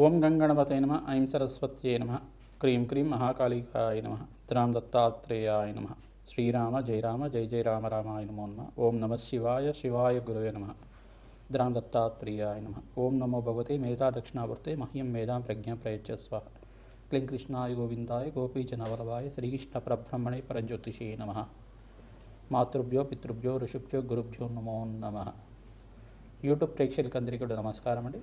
ఓం గంగణపతే నమ ఐం సరస్వత్యే నమ క్రీం క్రీం మహాకాళికాయ నమ రామ్ దత్తాత్రేయాయ నమ శ్రీరామ జయరామ జయ జయ రామ రామాయ నమో నమ ఓం నమ శివాయ శివాయ గురవే నమ రామ్ దత్తాత్రేయాయ నమ ఓం నమో భగవతే మేధా దక్షిణావర్తే మహ్యం మేధాం ప్రజ్ఞ ప్రయచ్చస్వ క్లీం కృష్ణాయ గోవిందాయ గోపీజనవల్లభాయ శ్రీకృష్ణ పరబ్రహ్మణే పరంజ్యోతిషే నమ మాతృభ్యో పితృభ్యో ఋషుభ్యో గురుభ్యో నమో నమ. యూట్యూబ్ ప్రేక్షకులకు అందరికీ కూడా నమస్కారం అండి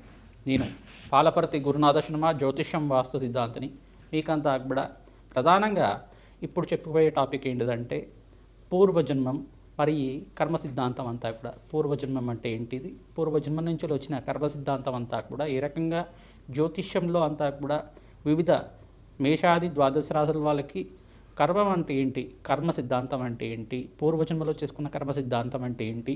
నేను పాలపర్తి గురునాథ శర్మ జ్యోతిష్యం వాస్తు సిద్ధాంతిని మీకంతా కూడా ప్రధానంగా ఇప్పుడు చెప్పబోయే టాపిక్ ఏంటిదంటే పూర్వజన్మం మరి కర్మ సిద్ధాంతం అంతా కూడా. పూర్వజన్మం అంటే ఏంటిది? పూర్వజన్మం నుంచి వచ్చిన కర్మ సిద్ధాంతం అంతా కూడా ఏ రకంగా? జ్యోతిష్యంలో అంతా కూడా వివిధ మేషాది ద్వాదశ రాశుల వాళ్ళకి కర్మం అంటే ఏంటి? కర్మ సిద్ధాంతం అంటే ఏంటి? పూర్వజన్మలో చేసుకున్న కర్మ సిద్ధాంతం అంటే ఏంటి?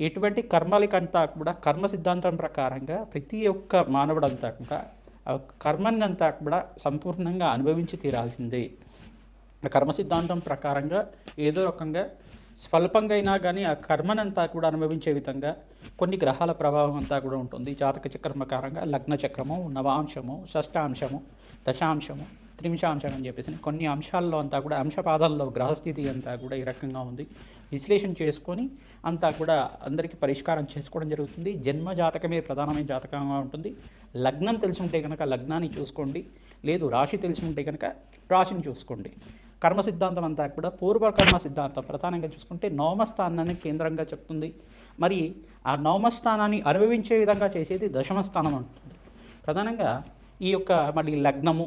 ఎటువంటి కర్మలకంతా కూడా కర్మ సిద్ధాంతం ప్రకారంగా ప్రతి ఒక్క మానవుడంతా కూడా ఆ కర్మనంతా కూడా సంపూర్ణంగా అనుభవించి తీరాల్సిందే. ఆ కర్మ సిద్ధాంతం ప్రకారంగా ఏదో రకంగా స్వల్పంగా అయినా కానీ ఆ కర్మనంతా కూడా అనుభవించే విధంగా కొన్ని గ్రహాల ప్రభావం అంతా కూడా ఉంటుంది. జాతక చక్రం ప్రకారంగా లగ్న చక్రము నవాంశము షష్టాంశము దశాంశము త్రింశాంశం అని చెప్పేసి కొన్ని అంశాల్లో అంతా కూడా అంశపాదాల్లో గ్రహస్థితి అంతా కూడా ఈ రకంగా ఉంది. విశ్లేషణ చేసుకొని అంతా కూడా అందరికీ పరిష్కారం చేసుకోవడం జరుగుతుంది. జన్మ జాతకమే ప్రధానమైన జాతకంగా ఉంటుంది. లగ్నం తెలిసి ఉంటే కనుక లగ్నాన్ని చూసుకోండి. లేదు రాశి తెలిసి ఉంటే కనుక రాశిని చూసుకోండి. కర్మ సిద్ధాంతం అంతా కూడా పూర్వ కర్మ సిద్ధాంతం ప్రధానంగా చూసుకుంటే నవమస్థానాన్ని కేంద్రంగా చెప్తుంది. మరి ఆ నవమస్థానాన్ని అనుభవించే విధంగా చేసేది దశమ స్థానం అంటుంది. ప్రధానంగా ఈ యొక్క మళ్ళీ లగ్నము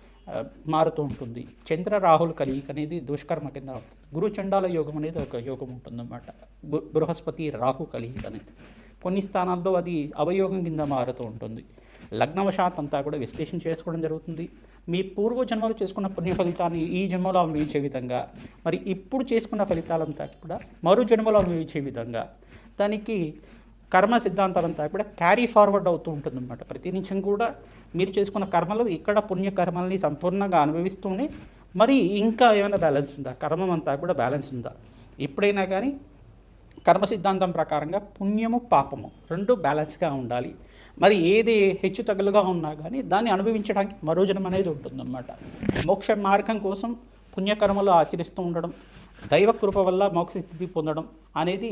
మారుతూ ఉంటుంది. చంద్ర రాహుల్ కలయిక అనేది దుష్కర్మ కింద ఉంటుంది. గురు చండాల యోగం అనేది ఒక యోగం ఉంటుందన్నమాట. బృహస్పతి రాహు కలయిక అనేది. కొన్ని స్థానాల్లో అది అవయోగం కింద మారుతూ ఉంటుంది. లగ్నవశాత్ అంతా కూడా విశ్లేషణ చేసుకోవడం జరుగుతుంది. మీ పూర్వ జన్మలో చేసుకున్న పుణ్య ఫలితాన్ని ఈ జన్మలో అనుభవించే విధంగా మరి ఇప్పుడు చేసుకున్న ఫలితాలంతా కూడా మరో జన్మలో అనుభవించే విధంగా దానికి కర్మ సిద్ధాంతం అంతా కూడా క్యారీ ఫార్వర్డ్ అవుతూ ఉంటుందన్నమాట. ప్రతి నిమిషం కూడా మీరు చేసుకున్న కర్మలు ఇక్కడ పుణ్యకర్మల్ని సంపూర్ణంగా అనుభవిస్తూనే మరి ఇంకా ఏమైనా బ్యాలెన్స్ ఉందా? కర్మం అంతా కూడా బ్యాలెన్స్ ఉందా? ఎప్పుడైనా కానీ కర్మ సిద్ధాంతం ప్రకారంగా పుణ్యము పాపము రెండు బ్యాలెన్స్గా ఉండాలి. మరి ఏది హెచ్చు తగులుగా ఉన్నా కానీ దాన్ని అనుభవించడానికి మరో అనేది ఉంటుందన్నమాట. మోక్ష మార్గం కోసం పుణ్యకర్మలు ఆచరిస్తూ ఉండడం దైవ కృప వల్ల మోక్ష స్థితి పొందడం అనేది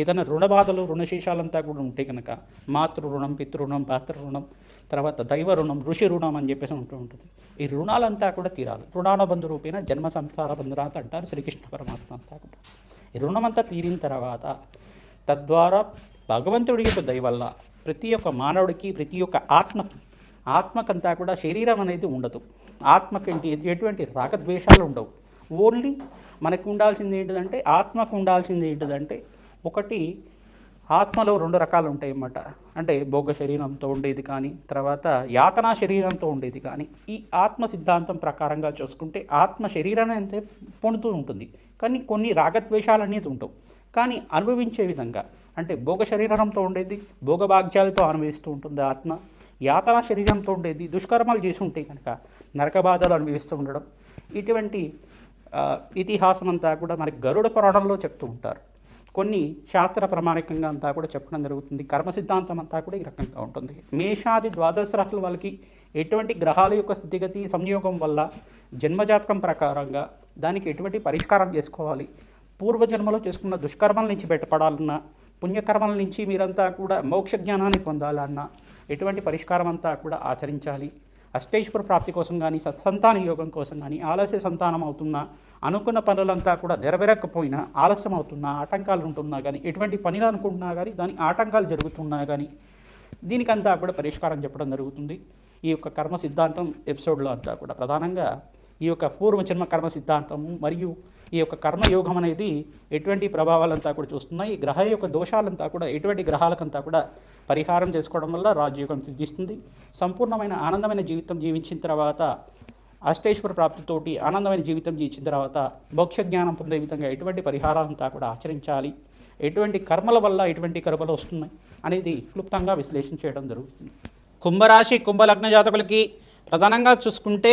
ఏదైనా రుణ బాధలు రుణశేషాలంతా కూడా ఉంటే కనుక మాతృ రుణం పితృణం పాత్ర రుణం తర్వాత దైవ రుణం ఋషి రుణం అని చెప్పేసి ఉంటూ ఉంటుంది. ఈ రుణాలంతా కూడా తీరాలి. రుణానుబంధు రూపేణ జన్మ సంసార బంధురాత అంటారు శ్రీకృష్ణ పరమాత్మ అంతా కూడా. ఈ రుణమంతా తీరిన తర్వాత తద్వారా భగవంతుడి యొక్క దయవల్ల ప్రతి ఒక్క మానవుడికి ప్రతి ఒక్క ఆత్మకి ఆత్మకంతా కూడా శరీరం అనేది ఉండదు. ఆత్మకి ఎటువంటి రాగద్వేషాలు ఉండవు. ఓన్లీ మనకు ఉండాల్సింది ఏంటిదంటే ఆత్మకు ఉండాల్సింది ఏంటిదంటే ఒకటి ఆత్మలో రెండు రకాలు ఉంటాయి అన్నమాట అంటే భోగ శరీరంతో ఉండేది కానీ తర్వాత యాతనా శరీరంతో ఉండేది కానీ ఈ ఆత్మ సిద్ధాంతం ప్రకారంగా చూసుకుంటే ఆత్మ శరీరాన్ని అంతే పొందుతూ ఉంటుంది. కానీ కొన్ని రాగద్వేషాలు అనేది ఉంటావు కానీ అనుభవించే విధంగా అంటే భోగ శరీరంతో ఉండేది భోగభాగ్యాలతో అనుభవిస్తూ ఉంటుంది ఆత్మ యాతనా శరీరంతో ఉండేది దుష్కర్మాలు చేసి ఉంటే కనుక నరక బాధలు అనుభవిస్తూ ఉండడం. ఇటువంటి ఇతిహాసం అంతా కూడా మనకి గరుడ పురాణంలో చెప్తూ ఉంటారు. కొన్ని శాస్త్ర ప్రామాణికంగా అంతా కూడా చెప్పడం జరుగుతుంది. కర్మ సిద్ధాంతం అంతా కూడా ఈ రకంగా ఉంటుంది. మేషాది ద్వాదశ రాశుల వాళ్ళకి ఎటువంటి గ్రహాల యొక్క స్థితిగతి సంయోగం వల్ల జన్మజాతకం ప్రకారంగా దానికి ఎటువంటి పరిష్కారం చేసుకోవాలి? పూర్వజన్మలో చేసుకున్న దుష్కర్మల నుంచి బయటపడాలన్నా పుణ్యకర్మల నుంచి మీరంతా కూడా మోక్ష జ్ఞానాన్ని పొందాలన్నా ఎటువంటి పరిష్కారం అంతా కూడా ఆచరించాలి. అష్టేశ్వర ప్రాప్తి కోసం కానీ సత్సంతాన యోగం కోసం కానీ ఆలస్య సంతానం అవుతున్నా అనుకున్న పనులంతా కూడా నెరవేరకపోయినా ఆలస్యం అవుతున్నా ఆటంకాలు ఉంటున్నా కానీ ఎటువంటి పనిలు అనుకుంటున్నా కానీ దాని ఆటంకాలు జరుగుతున్నా కానీ దీనికంతా కూడా పరిష్కారం చెప్పడం జరుగుతుంది. ఈ యొక్క కర్మ సిద్ధాంతం ఎపిసోడ్లో అంతా కూడా ప్రధానంగా ఈ యొక్క పూర్వజన్మ కర్మ సిద్ధాంతము మరియు ఈ యొక్క కర్మయోగం అనేది ఎటువంటి ప్రభావాలంతా కూడా చూస్తున్నాయి. ఈ గ్రహ యొక్క దోషాలంతా కూడా ఎటువంటి గ్రహాలకంతా కూడా పరిహారం చేసుకోవడం వల్ల రాజయోగం సిద్ధిస్తుంది. సంపూర్ణమైన ఆనందమైన జీవితం జీవించిన తర్వాత అష్టేశ్వర ప్రాప్తితోటి ఆనందమైన జీవితం జీవించిన తర్వాత మోక్ష జ్ఞానం పొందే విధంగా ఎటువంటి పరిహారాలంతా కూడా ఆచరించాలి. ఎటువంటి కర్మల వల్ల ఎటువంటి కర్మలు వస్తున్నాయి అనేది క్లుప్తంగా విశ్లేషణ చేయడం జరుగుతుంది. కుంభరాశి కుంభలగ్న జాతకులకి ప్రధానంగా చూసుకుంటే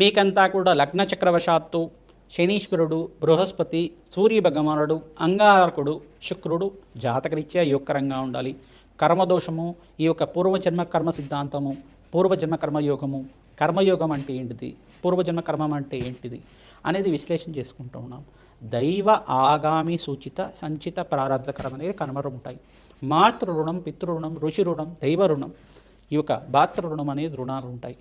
మీకంతా కూడా లగ్న చక్రవశాత్తు శనీశ్వరుడు బృహస్పతి సూర్య భగవానుడు అంగారకుడు శుక్రుడు జాతకరీత్యా యోగకరంగా ఉండాలి. కర్మదోషము ఈ యొక్క పూర్వజన్మ కర్మ సిద్ధాంతము పూర్వజన్మ కర్మయోగము కర్మయోగం అంటే ఏంటిది? పూర్వజన్మ కర్మం అంటే ఏంటిది? అనేది విశ్లేషణ చేసుకుంటూ ఉన్నాం. దైవ ఆగామి సూచిత సంచిత ప్రారంభ కర్మ అనేది కర్మలు ఉంటాయి. మాతృ రుణం ఋషి రుణం దైవ రుణం ఈ యొక్క భాతృ రుణం అనేది రుణాలు ఉంటాయి.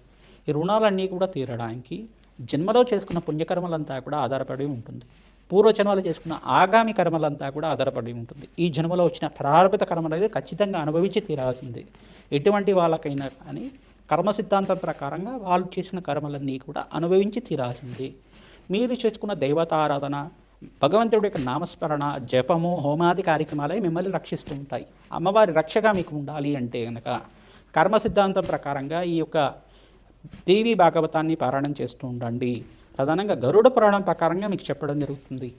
ఈ రుణాలన్నీ కూడా తీరడానికి జన్మలో చేసుకున్న పుణ్యకర్మలంతా కూడా ఆధారపడి ఉంటుంది. పూర్వజన్మలో చేసుకున్న ఆగామి కర్మలంతా కూడా ఆధారపడి ఉంటుంది. ఈ జన్మలో వచ్చిన ప్రారంభిత కర్మలు అనేది ఖచ్చితంగా అనుభవించి తీరాల్సిందే. ఎటువంటి వాళ్ళకైనా కానీ కర్మ సిద్ధాంతం ప్రకారంగా వాళ్ళు చేసిన కర్మలన్నీ కూడా అనుభవించి తీరాల్సిందే. మీరు చేసుకున్న దైవతారాధన భగవంతుడి యొక్క నామస్మరణ జపము హోమాది కార్యక్రమాలే మిమ్మల్ని రక్షిస్తూ ఉంటాయి. అమ్మవారి రక్షగా మీకు ఉండాలి అంటే కనుక కర్మ సిద్ధాంతం ప్రకారంగా ఈ యొక్క దేవి భాగవతాన్ని పారాయణం చేస్తూ ఉండండి. ప్రధానంగా గరుడ పురాణం ప్రకారంగా మీకు చెప్పడం జరుగుతుంది.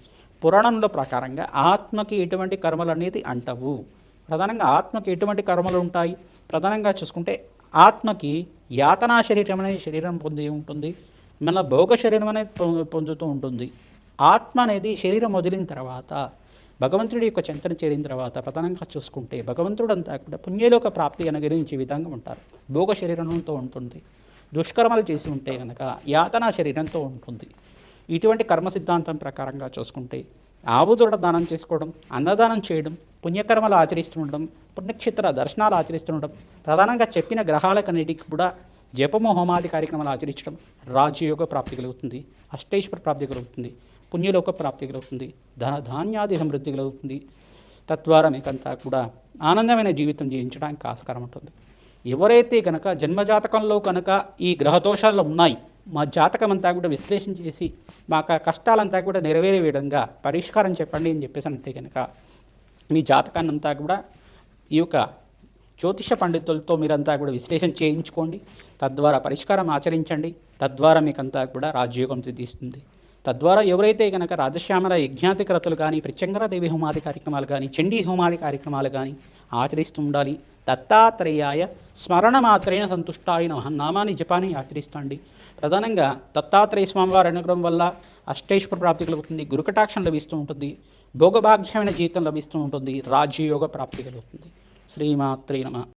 పురాణంలో ప్రకారంగా ఆత్మకి ఎటువంటి కర్మలు అనేది అంటవు. ప్రధానంగా ఆత్మకి ఎటువంటి కర్మలు ఉంటాయి? ప్రధానంగా చూసుకుంటే ఆత్మకి యాతనా శరీరం అనే శరీరం పొంది ఉంటుంది. మన భోగ శరీరం అనేది పొందుతూ ఉంటుంది. ఆత్మ అనేది శరీరం వదిలిన తర్వాత భగవంతుడి యొక్క చింతన చేరిన తర్వాత ప్రధానంగా చూసుకుంటే భగవంతుడు అంతా కూడా పుణ్యలోక ప్రాప్తి అనుగ్రహించే విధంగా ఉంటారు. భోగ శరీరంతో ఉంటుంది. దుష్కర్మలు చేసి ఉంటే కనుక యాతనా శరీరంతో ఉంటుంది. ఇటువంటి కర్మ సిద్ధాంతం ప్రకారంగా చూసుకుంటే ఆవుదూడ దానం చేసుకోవడం అన్నదానం చేయడం పుణ్యకర్మలు ఆచరిస్తుండడం పుణ్యక్షేత్ర దర్శనాలు ఆచరిస్తుండడం ప్రధానంగా చెప్పిన గ్రహాలకన్నిటికి కూడా జపము హోమాది కార్యక్రమాలు ఆచరించడం రాజయోగ ప్రాప్తి కలుగుతుంది అష్టేశ్వర ప్రాప్తి కలుగుతుంది పుణ్యలోక ప్రాప్తి కలుగుతుంది ధన ధాన్యాది సమృద్ధి కలుగుతుంది. తద్వారా మీకంతా కూడా ఆనందమైన జీవితం జీవించడానికి ఆస్కారం ఉంటుంది. ఎవరైతే కనుక జన్మజాతకంలో కనుక ఈ గ్రహదోషాలు ఉన్నాయి మా జాతకం అంతా కూడా విశ్లేషణ చేసి మా కష్టాలంతా కూడా నెరవేరే విధంగా పరిష్కారం చెప్పండి అని చెప్పేసి అంటే కనుక మీ జాతకాన్ని అంతా కూడా ఈ యొక్క జ్యోతిష పండితులతో మీరంతా కూడా విశ్లేషణ చేయించుకోండి. తద్వారా పరిష్కారం ఆచరించండి. తద్వారా మీకంతా కూడా రాజయోగం సిద్ధిస్తుంది. తద్వారా ఎవరైతే కనుక రాజశ్యామల యజ్ఞాతి కానీ ప్రత్యంగర దేవి హోమాది కార్యక్రమాలు కానీ చండీ హోమాది కార్యక్రమాలు కానీ ఆచరిస్తూ ఉండాలి దత్తాత్రేయాయ స్మరణ మాత్రేణ సంతుష్టాయ నమః. నామాన్ని జపాన్ని ఆచరిస్తాండి. ప్రధానంగా దత్తాత్రేయ స్వామివారి అనుగ్రహం వల్ల అష్టేశ్వర ప్రాప్తి కలుగుతుంది గురుకటాక్షం లభిస్తూ ఉంటుంది భోగభాగ్యమైన జీవితం లభిస్తూ ఉంటుంది రాజ్యయోగ ప్రాప్తి కలుగుతుంది. శ్రీమాత్రే నమ.